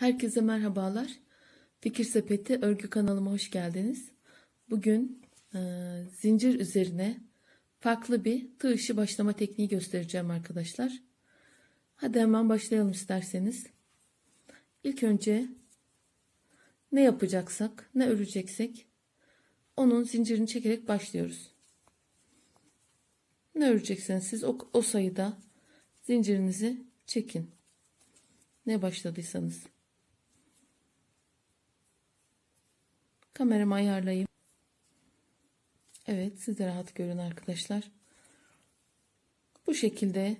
Herkese merhabalar. Fikir Sepeti örgü kanalıma hoş geldiniz. Bugün e, zincir üzerine farklı bir tığ işi başlama tekniği göstereceğim arkadaşlar. Hadi hemen başlayalım isterseniz. İlk önce ne yapacaksak, ne öreceksek onun zincirini çekerek başlıyoruz. Ne örecekseniz siz o, o sayıda zincirinizi çekin. Ne başladıysanız. Kameramı ayarlayayım. Evet siz de rahat görün arkadaşlar. Bu şekilde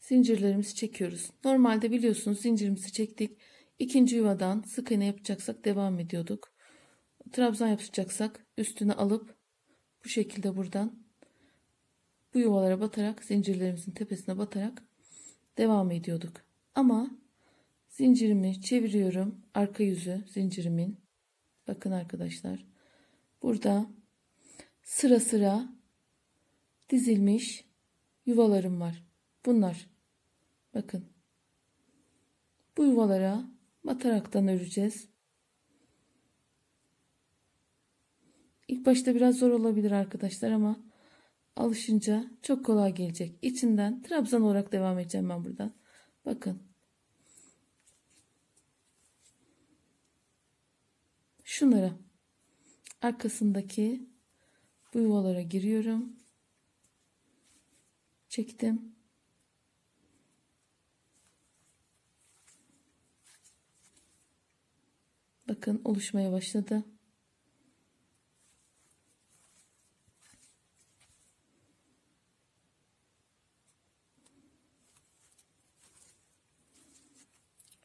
zincirlerimizi çekiyoruz. Normalde biliyorsunuz zincirimizi çektik. İkinci yuvadan sık iğne yapacaksak devam ediyorduk. Trabzan yapacaksak üstüne alıp bu şekilde buradan bu yuvalara batarak zincirlerimizin tepesine batarak devam ediyorduk. Ama zincirimi çeviriyorum. Arka yüzü zincirimin. Bakın arkadaşlar. Burada sıra sıra dizilmiş yuvalarım var. Bunlar. Bakın. Bu yuvalara bataraktan öreceğiz. İlk başta biraz zor olabilir arkadaşlar ama alışınca çok kolay gelecek. İçinden trabzan olarak devam edeceğim ben buradan. Bakın. Şunlara arkasındaki bu yuvalara giriyorum. Çektim. Bakın oluşmaya başladı.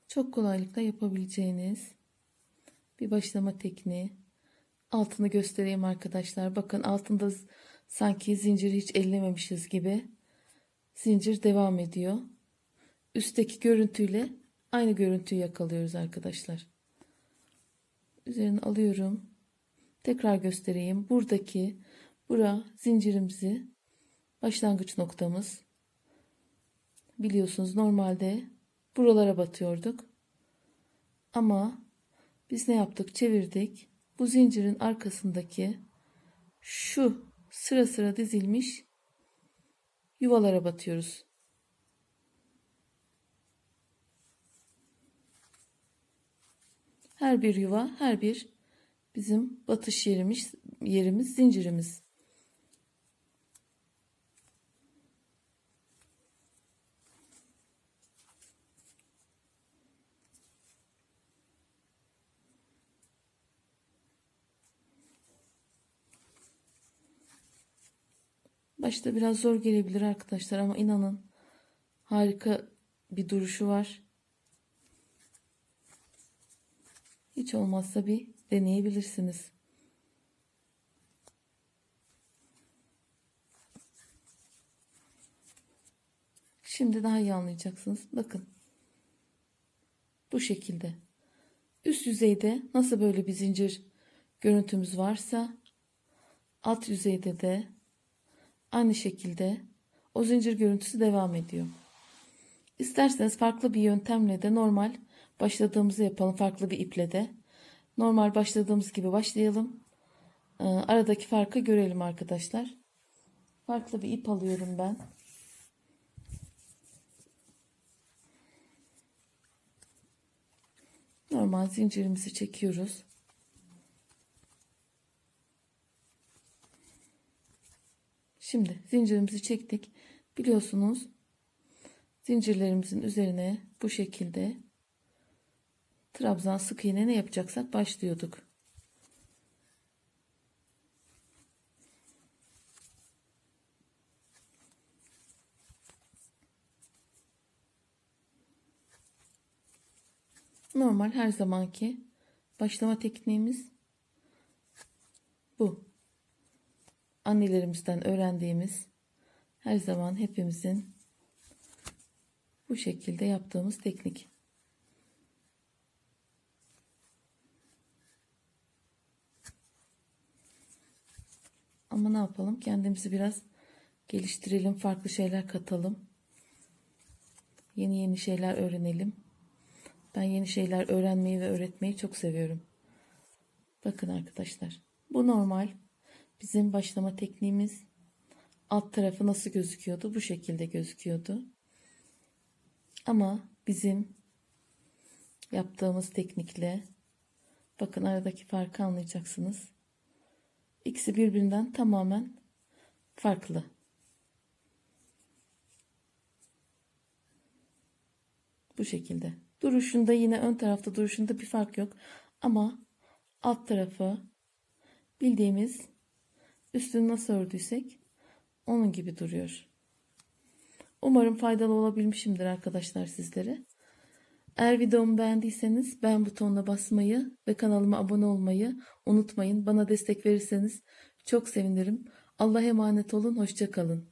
Çok kolaylıkla yapabileceğiniz bir başlama tekniği. Altını göstereyim arkadaşlar. Bakın altında sanki zinciri hiç ellememişiz gibi. Zincir devam ediyor. Üstteki görüntüyle aynı görüntüyü yakalıyoruz arkadaşlar. Üzerine alıyorum. Tekrar göstereyim. Buradaki bura zincirimizi başlangıç noktamız. Biliyorsunuz normalde buralara batıyorduk. Ama biz ne yaptık? Çevirdik. Bu zincirin arkasındaki şu sıra sıra dizilmiş yuvalara batıyoruz. Her bir yuva, her bir bizim batış yerimiz, yerimiz, zincirimiz. Başta biraz zor gelebilir arkadaşlar ama inanın harika bir duruşu var. Hiç olmazsa bir deneyebilirsiniz. Şimdi daha iyi anlayacaksınız. Bakın. Bu şekilde. Üst yüzeyde nasıl böyle bir zincir görüntümüz varsa alt yüzeyde de aynı şekilde o zincir görüntüsü devam ediyor. İsterseniz farklı bir yöntemle de normal başladığımızı yapalım farklı bir iple de. Normal başladığımız gibi başlayalım. Ee, aradaki farkı görelim arkadaşlar. Farklı bir ip alıyorum ben. Normal zincirimizi çekiyoruz. Şimdi zincirimizi çektik. Biliyorsunuz zincirlerimizin üzerine bu şekilde trabzan sık iğne ne yapacaksak başlıyorduk. Normal her zamanki başlama tekniğimiz bu. Annelerimizden öğrendiğimiz her zaman hepimizin bu şekilde yaptığımız teknik. Ama ne yapalım? Kendimizi biraz geliştirelim, farklı şeyler katalım. Yeni yeni şeyler öğrenelim. Ben yeni şeyler öğrenmeyi ve öğretmeyi çok seviyorum. Bakın arkadaşlar. Bu normal. Bizim başlama tekniğimiz alt tarafı nasıl gözüküyordu? Bu şekilde gözüküyordu. Ama bizim yaptığımız teknikle bakın aradaki farkı anlayacaksınız. İkisi birbirinden tamamen farklı. Bu şekilde. Duruşunda yine ön tarafta duruşunda bir fark yok. Ama alt tarafı bildiğimiz üstünü nasıl ördüysek onun gibi duruyor. Umarım faydalı olabilmişimdir arkadaşlar sizlere. Eğer videomu beğendiyseniz beğen butonuna basmayı ve kanalıma abone olmayı unutmayın. Bana destek verirseniz çok sevinirim. Allah'a emanet olun. Hoşça kalın.